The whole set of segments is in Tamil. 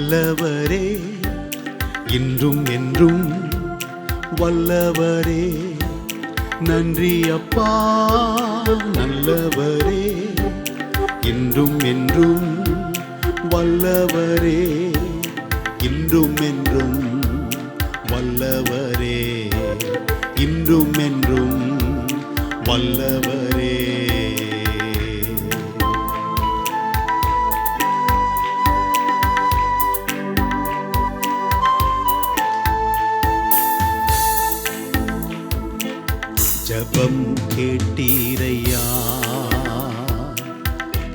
வல்லவரே நல்லவரே இன்றும் என்றும் வல்லவரே. நன்றி அப்பா நல்லவரே இன்றும் என்றும் வல்லவரே. இன்றும் என்றும் வல்லவரே இன்றும் என்றும் வல்லவரே. ஜபம் கேட்டீரையா?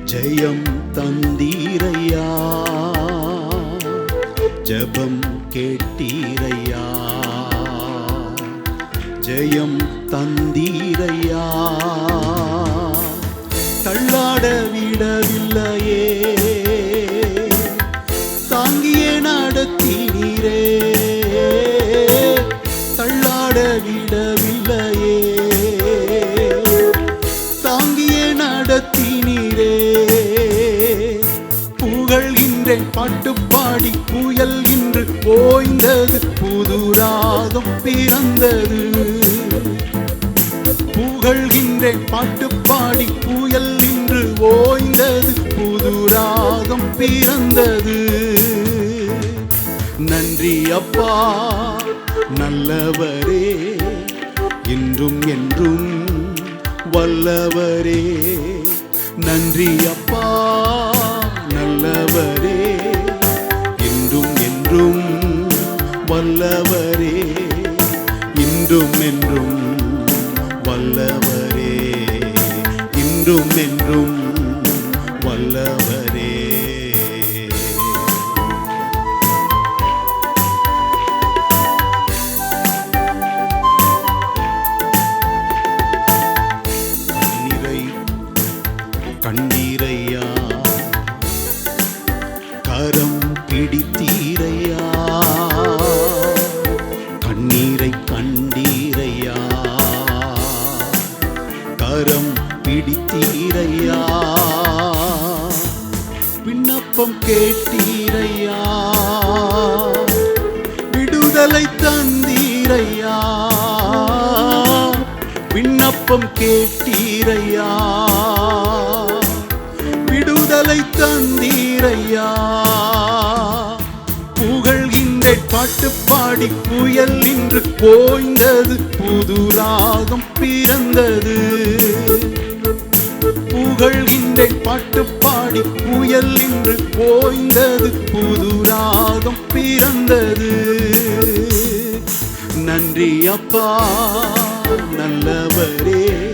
ஜெயம் தந்தீரையா? ஜபம் கேட்டீரையா? ஜெயம் தந்தீரையா? தள்ளாட விடவில்லையே. இன்று ஓய்ந்தது புது ராகம் பிறந்தது. புகழ்கின்றேன் பாட்டு பாடி புயல் இன்று ஓய்ந்தது புது ராகம் பிறந்தது. நன்றி அப்பா நல்லவரே இன்றும் என்றும் வல்லவரே. நன்றி அப்பா வல்லவரே இன்றும் என்றும் வல்லவரே. இன்றும் என்றும் வல்லவரே. கண்ணீரை கண்டீரையா கரம் பிடித்தீரையா? பிடித்தீரையா விண்ணப்பம் கேட்டீரையா? விடுதலை தந்தீரையா? விண்ணப்பம் கேட்டீரையா? விடுதலை தந்தீரையா? புகழ்கின்றேன் பாட்டு பாடி புயல் இன்று போய்ந்தது புது ராகம் பிறந்தது. புகழ்கின்றேன் பாட்டு பாடி புயல் இன்று போய்ந்தது புது ராகம் பிறந்தது. நன்றி அப்பா நல்லவரே.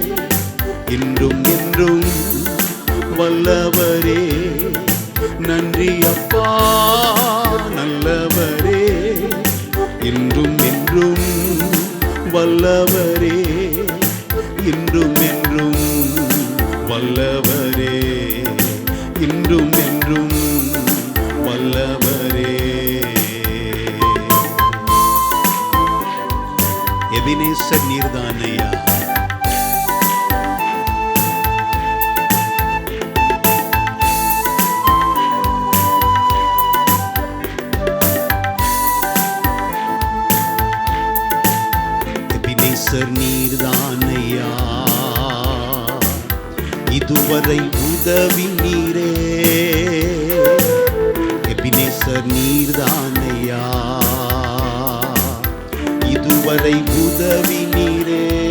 இன்றும் என்றும் வல்லவரே. நன்றி அப்பா நல்லவரே. இன்றும் என்றும் வல்லவரே. எபினேசர் நீர்தானையா? எபினேசர் நீர்தானையா? இதுவரை உதவி நீரே. எபினேசர் நீர்தானையா? இதுவரை உதவி நீரே.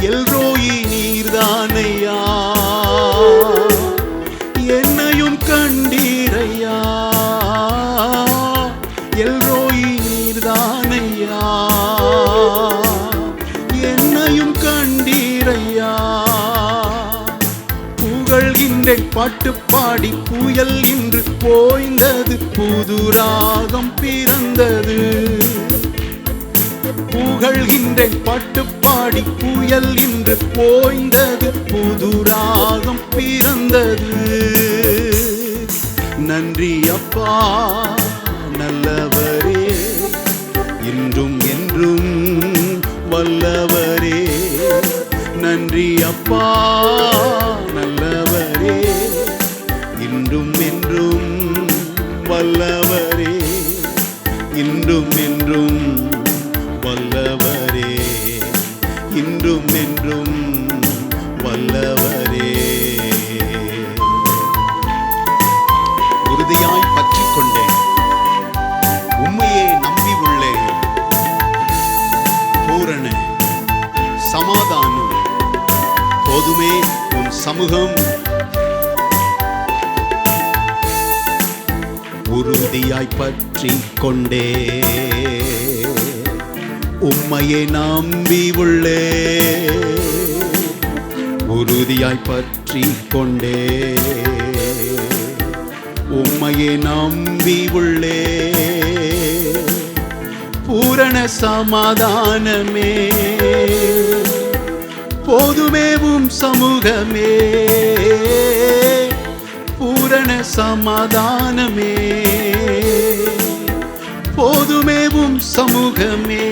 எல்ரோயி நீர்தானையா. என்னையும் கண்டீரையா. எல்ரோயி நீர்தானையா. என்னையும் கண்டீரையா. புகழ்கின்ற பாட்டு பாடி புயல் இன்று போய்ந்தது புது ராகம் பிறந்தது. புகழ்கின்றேன். பாட்டு பாடி புயல் இன்று போய்ந்தது. புது ராகம் பிற வல்லவரே. உறுதியாய் பற்றி கொண்டேன் உண்மையே நம்பி உள்ளேன். பூரண சமாதானம். போதுமே உன் சமூகம். உறுதியாய் பற்றி கொண்டே உம்மையை நம்பி உள்ளே உறுதியாய் பற்றி கொண்டே. உம்மையே நம்பி உள்ளே. பூரண சமாதானமே. போதுமேவும் சமூகமே. பூரண சமாதானமே. போதுமேவும் சமூகமே.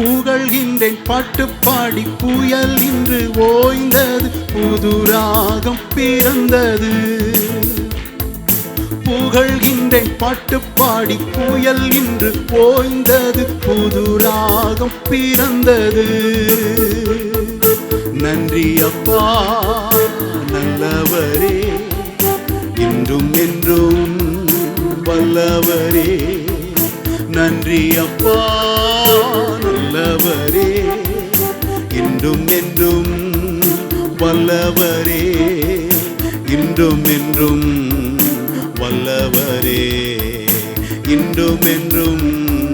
புகழ்கின்றேன். பாட்டு பாடி புயல் இன்று ஓய்ந்தது. புது ராகம் பிறந்தது. புகழ்கின்றேன். பாட்டு பாடி புயல் இன்று ஓய்ந்தது. புது ராகம் பிறந்தது. நன்றி அப்பா நல்லவரே. இன்றும் என்றும் வல்லவரே. நன்றி அப்பா நல்லவரே. இன்றும் என்றும் வல்லவரே. இன்றும் என்றும் வல்லவரே. இன்றும் என்றும்